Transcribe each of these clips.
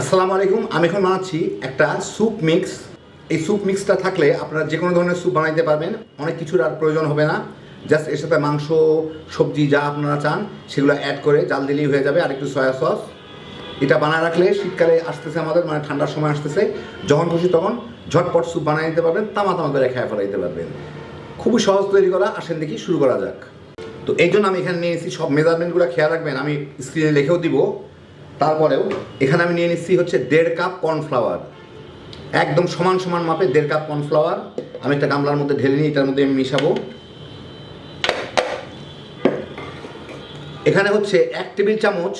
আসসালামু আলাইকুম, আমি এখন বানাচ্ছি একটা স্যুপ মিক্স এই স্যুপ মিক্সটা থাকলে আপনারা যে কোনো ধরনের স্যুপ বানাইতে পারবেন, অনেক কিছুর আর প্রয়োজন হবে না। জাস্ট এর সাথে মাংস, সবজি যা আপনারা চান, সেগুলো অ্যাড করে জাল দিলেই হয়ে যাবে আর একটু সয়া সস এটা বানায় রাখলে শীতকালে আসতেছে আমাদের মানে ঠান্ডার সময় আসতেছে। যখন খুশি তখন ঝটপট স্যুপ বানিয়ে নিতে পারবেন, তামা তামা করে খেয়ে ফেলাইতে পারবেন। খুবই সহজ তৈরি করা, আসেন দেখি শুরু করা যাক। তো এই জন্য আমি এখানে নিয়ে এসেছি সব মেজারমেন্টগুলো খেয়াল রাখবেন, আমি স্ক্রিনে লিখেও দিব। তারপরেও এখানে আমি নিয়ে নিচ্ছি হচ্ছে দেড় কাপ কর্নফ্লাওয়ার। একদম সমান সমান মাপে দেড় কাপ কর্নফ্লাওয়ার। আমি একটা গামলার মধ্যে ঢেলে নিই, এটার মধ্যে আমি মিশাবো। এখানে হচ্ছে এক টেবিল চামচ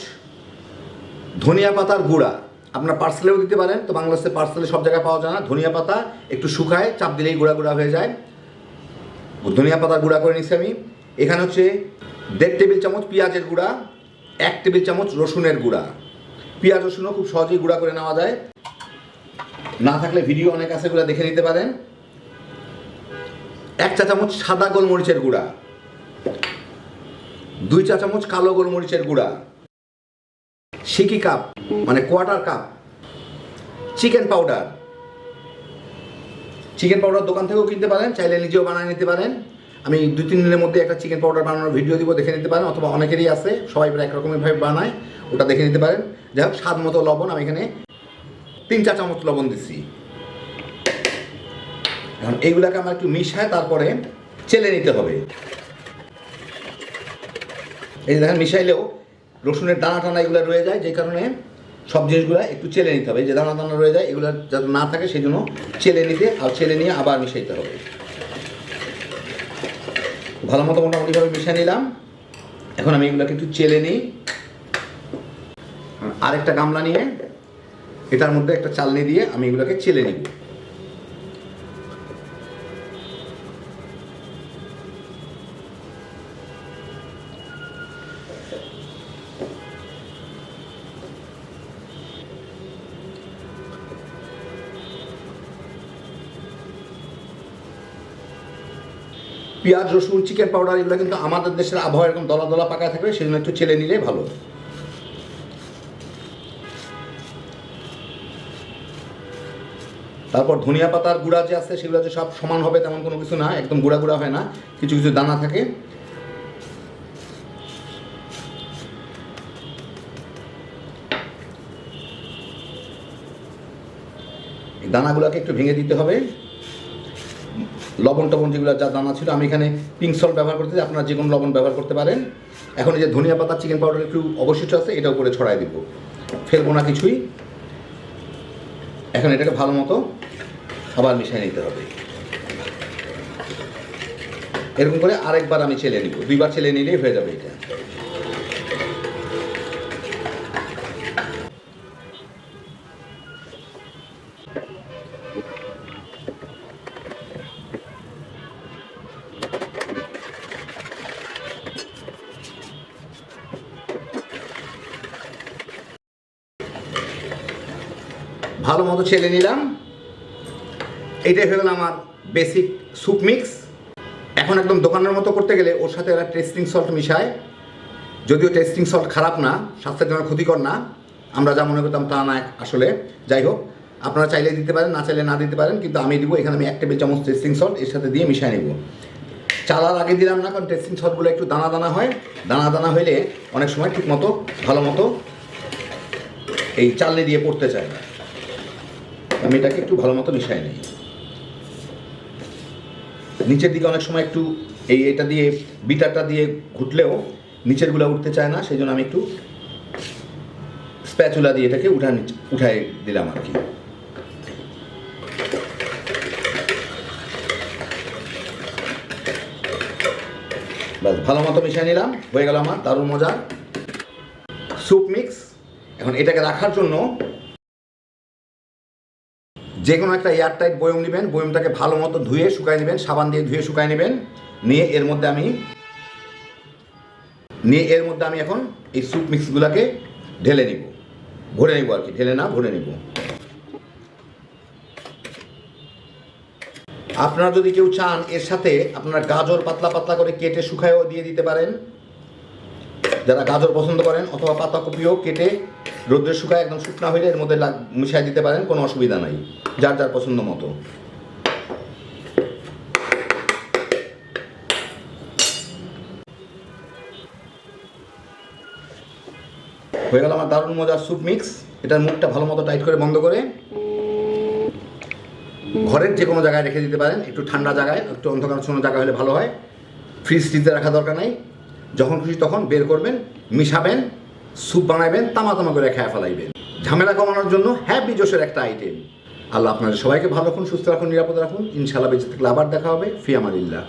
ধনিয়া পাতার গুঁড়া। আপনার পার্সেলেও দিতে পারেন, তো বাংলাদেশে পার্সেলে সব জায়গায় পাওয়া যায় না। ধনিয়া পাতা একটু শুকায়, চাপ দিলেই গুঁড়া গুঁড়া হয়ে যায়। ধনিয়া পাতার গুঁড়া করে নিচ্ছি আমি। এখানে হচ্ছে দেড় টেবিল চামচ পেঁয়াজের গুঁড়া, এক টেবিল চামচ রসুনের গুঁড়া। পেঁয়াজ রসুনও খুব সহজেই গুঁড়া করে নেওয়া যায়। না থাকলে ভিডিও অনেক আছে গুঁড়া দেখে নিতে পারেন। এক চা চামচ সাদা গোলমরিচের গুঁড়া। দুই চা চামচ কালো গোলমরিচের গুঁড়া। সিকি কাপ মানে quarter cup. Chicken powder. Chicken powder দোকান থেকেও কিনতে পারেন, চাইলে নিজেও বানিয়ে নিতে পারেন। আমি দুই, তিন দিনের মধ্যে একটা চিকেন পাউডার বানানোর ভিডিও দিব, দেখে নিতে পারেন, অথবা অনেকেরই আছে, সবাই প্রায় একরকমভাবে বানায়, ওটা দেখে নিতে পারেন। যাই হোক, স্বাদ মতো লবণ, আমি এখানে তিন চার চামচ লবণ দিচ্ছি। এখন এইগুলাকে আমার একটু মিশায় তারপরে চেলে নিতে হবে। এই দেখেন, মিশাইলেও রসুনের দানা টানা এগুলো রয়ে যায় যে কারণে সব জিনিসগুলো একটু চেলে নিতে হবে। যে দানা দানা রয়ে যায়, এগুলো যাতে না থাকে সেই জন্য চেলে নিতে আর চেলে নিয়ে আবার মিশাইতে হবে। ভালো মতো মোটামুটিভাবে মিশিয়ে নিলাম। এখন আমি এগুলোকে একটু চেলে নিই। আরেকটা গামলা নিয়ে এটার মধ্যে একটা চালনি দিয়ে আমি এগুলোকে চেলে নিব। পেঁয়াজ, রসুন চিকেন পাউডার এগুলো কিন্তু আমাদের দেশের আবহাওয়া এরকম দলা দলা পাকা থাকবে সেজন্য একটু চেলে নিলে ভালো। তারপর ধনিয়া পাতার গুঁড়া যে আছে, সেগুলো যে সব সমান হবে তেমন কোনো কিছু না, একদম গুঁড়া গুঁড়া হয় না, কিছু কিছু দানা থাকে। দানাগুলোকে একটু ভেঙে দিতে হবে। লবণ টবণ যেগুলো যা দানা ছিল, আমি এখানে পিঙ্ক সল্ট ব্যবহার করতে আপনারা যে কোনো লবণ ব্যবহার করতে পারেন। এখন এই যে ধনিয়া পাতা চিকেন পাউডার একটু অবশিষ্ট আছে, এটা উপরে ছড়াই দিব। ফেলব না কিছুই। এখন এটাকে ভালো মতো আবার মিশিয়ে নিতে হবে। এরকম করে আরেকবার আমি চেলে নিব। দুইবার ছেলে নিলেই হয়ে যাবে এটা। ভালো মতো ছেলে নিলাম। এইটাই হয়ে আমার বেসিক স্যুপ মিক্স এখন একদম দোকানের মতো করতে গেলে ওর সাথে একটা টেস্টিং সল্ট মিশায়। যদিও টেস্টিং সল্ট খারাপ না, স্বাস্থ্যের জন্য ক্ষতিকর না। আমরা যা মনে করতাম তা না আসলে। যাই হোক, আপনারা চাইলে দিতে পারেন, না চাইলে না দিতে পারেন, কিন্তু আমি দিব, এখানে আমি এক টেবিল চামচ টেস্টিং সল্ট এর সাথে দিয়ে মিশিয়ে নেব। চালার আগে দিলাম না, কারণ টেস্টিং সল্টগুলো একটু দানা দানা হয়। দানা দানা হইলে অনেক সময় ঠিক মতো ভালো মতো এই চালনি দিয়ে পড়তে চায় আমি এটাকে একটু ভালো মতো মিশাই নিই। নিচের দিকে অনেক সময় একটু এই এটা দিয়ে বিটারটা দিয়ে ঘুটলেও নিচেরগুলা উঠতে চায় না সেই জন্য আমি একটু স্প্যাচুলা দিয়ে এটাকে উঠা উঠাই দিলাম আর কি। ব্যাস, ভালো মতো মিশিয়ে নিলাম, হয়ে গেল আমার দারুণ মজা। স্যুপ মিক্স এখন এটাকে রাখার জন্য যে কোনো একটা এয়ার এয়ারটাইট বয়ম নেবেন, বয়মটাকে ভালো মতো ধুয়ে শুকাই নেবেন, সাবান দিয়ে ধুয়ে শুকাই নেবেন। নিয়ে এর মধ্যে আমি, নিয়ে এর মধ্যে আমি এখন এই স্যুপ মিক্সগুলোকে ঢেলে নিব। ভরে নিব আর কি, ঢেলে না, ভরে নিব। আপনারা যদি কেউ চান এর সাথে আপনারা গাজর পাতলা পাতলা করে কেটে শুকায়ও দিয়ে দিতে পারেন। যারা গাজর পছন্দ করেন অথবা পাতাকপিও কেটে রোদ্রে শুকায় একদম শুকনা হইলে এর মধ্যে মিশিয়ে দিতে পারেন, কোনো অসুবিধা নাই। যার যার পছন্দ মতো। হয়ে গেল আমার দারুণ মজার স্যুপ মিক্স এটার মুখটা ভালো মতো টাইট করে বন্ধ করে ঘরের যে কোনো জায়গায় রেখে দিতে পারেন, একটু ঠান্ডা জায়গায়, একটু অন্ধকারচ্ছন্ন জায়গা হলে ভালো হয়। ফ্রিজ টিজে রাখা দরকার নাই। যখন খুশি তখন বের করবেন, মিশাবেন, স্যুপ বানাবেন তামা তামা করে খেয়ে ফেলাইবেন। ঝামেলা কমানোর জন্য হ্যাপি জোশের একটা আইটেম আল্লাহ আপনাদের সবাইকে ভালো রাখুন, সুস্থ রাখুন, নিরাপদ রাখুন। ইনশাআল্লাহ বেঁচে থাকলে আবার দেখা হবে। ফি আমাদিল্লাহ